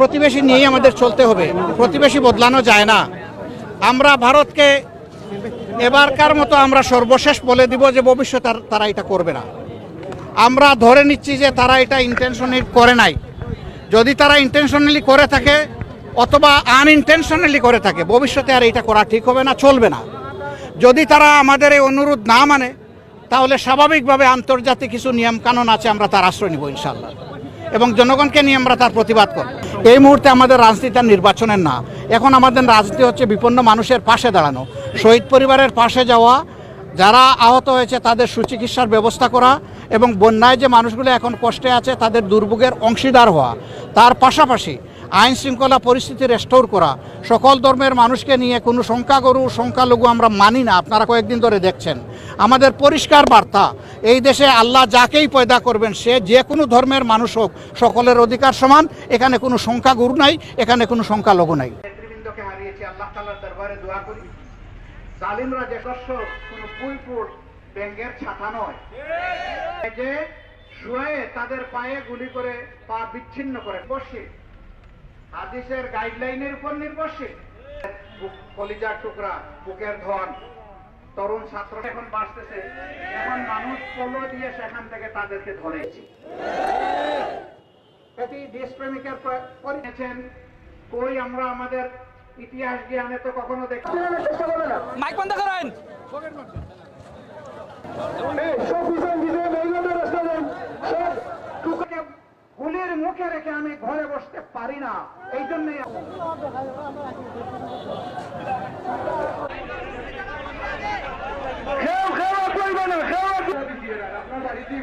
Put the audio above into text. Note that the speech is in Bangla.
প্রতিবেশী নিয়েই আমাদের চলতে হবে। প্রতিবেশী বদলানো যায় না। আমরা ভারতকে এবারকার মতো আমরা সর্বশেষ বলে দিব যে ভবিষ্যতে আর তারা এটা করবে না। আমরা ধরে নিচ্ছি যে তারা এটা ইন্টেনশনালি করে নাই। যদি তারা ইন্টেনশনালি করে থাকে অথবা আনইনটেনশনালি করে থাকে, ভবিষ্যতে আর এটা করা ঠিক হবে না, চলবে না। যদি তারা আমাদের এই অনুরোধ না মানে তাহলে স্বাভাবিকভাবে আন্তর্জাতিক কিছু নিয়মকানুন আছে, আমরা তার আশ্রয় নিব ইনশাল্লাহ এবং জনগণকে নিয়ে আমরা তার প্রতিবাদ করব। এই মুহূর্তে আমাদের রাজনীতি আর নির্বাচনের না। এখন আমাদের রাজনীতি হচ্ছে বিপন্ন মানুষের পাশে দাঁড়ানো। শহীদ পরিবারের পাশে যাওয়া, যারা আহত হয়েছে তাদের সুচিকিৎসার ব্যবস্থা করা এবং বন্যায় যে মানুষগুলো এখন কষ্টে আছে তাদের দুর্ভোগের অংশীদার হওয়া। তার পাশাপাশি আইন শৃঙ্খলা পরিস্থিতি রেস্টোর করা। সকল ধর্মের মানুষকে নিয়ে কোনো সংখ্যাগরু, সংখ্যালঘু আমরা মানি না, আপনারা কয়েকদিন ধরে দেখছেন। আমাদের পরিষ্কার বার্তা, এই দেশে আল্লাহ যাকেই পয়দা করবেন, সে যে কোনো ধর্মের মানুষ হোক, সকলের অধিকার সমান, এখানে কোনো সংখ্যাগুরু নাই, এখানে কোনো সংখ্যালঘু নাই। ছাতা নয়। যে শুয়ে তাদের পায়ে গুলি করে পা বিচ্ছিন্ন করে বসে হাদিসের গাইডলাইনের উপর নির্ভরশীল। কলিজার টুকরা, বুকের ধন। তরুণ ছাত্র এখন বাঁচতেছে। এখন মানুষ পলো দিয়ে সেখান থেকে তাদেরকে ধরেছি। এটি দেশপ্রেমিকের পরিচয়েছেন কই আমরা আমাদের ইতিহাস জ্ঞানে তো কখনো দেখি মাইক বন্ধ করেন। মুখে রেখে আমি ঘরে বসতে পারি না। এই খেওয়া আপনার বাড়িতে